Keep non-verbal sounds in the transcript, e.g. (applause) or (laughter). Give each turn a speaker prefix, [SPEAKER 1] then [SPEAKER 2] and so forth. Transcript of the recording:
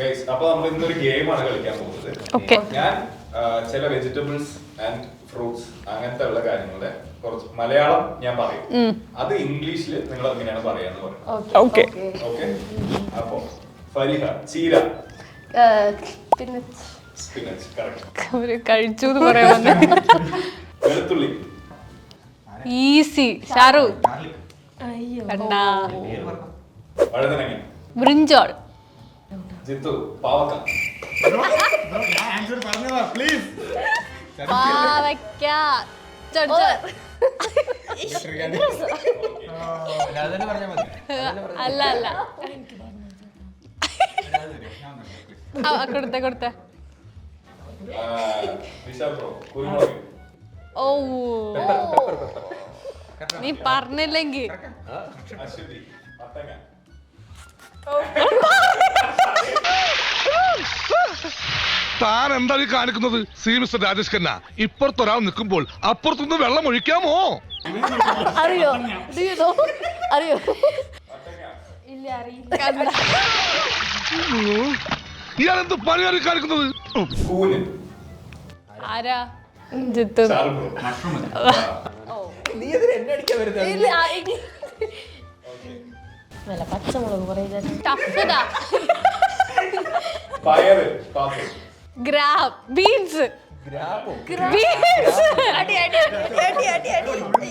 [SPEAKER 1] Guys, അപ്പൊ നമ്മൾ ഇന്നൊരു ഗെയിമാണ് കളിക്കാൻ പോകുന്നത്. ഞാൻ ചില വെജിറ്റബിൾസ് ആൻഡ് ഫ്രൂട്ട്സ് അങ്ങനത്തെ ഉള്ള കാര്യങ്ങളുടെ കുറച്ച് മലയാളം ഞാൻ പറയും. അത് ഇംഗ്ലീഷിൽ നിങ്ങൾ എങ്ങനെയാണ് പറയാന്ന് പറയും.
[SPEAKER 2] ഓക്കെ
[SPEAKER 1] ഓക്കെ അപ്പൊ ഫരിഹ ചീര. സ്പിനച്ച്
[SPEAKER 2] കഴിച്ചു എന്ന് പറയാൻ (laughs)
[SPEAKER 1] വെളുത്തുള്ളി.
[SPEAKER 2] ഈസി ഷാറു
[SPEAKER 1] വഴുതനങ്ങ.
[SPEAKER 2] ബ്രിഞ്ചോൾ
[SPEAKER 1] ജിത്തു പാവക്ക.
[SPEAKER 2] പാവയ്ക്ക ചൊ- ചൊ- അല്ല അല്ല. കൊടുത്ത കൊടുത്ത. ഓ. നീ പറഞ്ഞില്ലെങ്കി
[SPEAKER 3] താൻ എന്താണ് ഈ കാണിക്കുന്നത്? സി മിസ്റ്റർ രാജേഷ് ഖന്ന ഇപ്പുറത്തൊരാൾ നിൽക്കുമ്പോൾ അപ്പുറത്തുനിന്ന് വെള്ളം ഒഴിക്കാമോ?
[SPEAKER 4] അറിയോ? Do you know? അറിയോ? ഇല്ല അറിയില്ല.
[SPEAKER 3] പണിയാണ് ഈ കാണിക്കുന്നത്.
[SPEAKER 1] കൂന്
[SPEAKER 2] ആരാ? ജിത്തു.
[SPEAKER 1] അടിക്കാൻ വരുന്നത്?
[SPEAKER 4] ഇല്ല ആ, ഇ- വല്ല പച്ചമുളക് കുറേ
[SPEAKER 2] ടഫ്താ.
[SPEAKER 1] പയറ് പാത്രം.
[SPEAKER 2] ഗ്രാബ് ബീൻസ് ബീൻസ്
[SPEAKER 4] അടി അടി അടി അടി അടി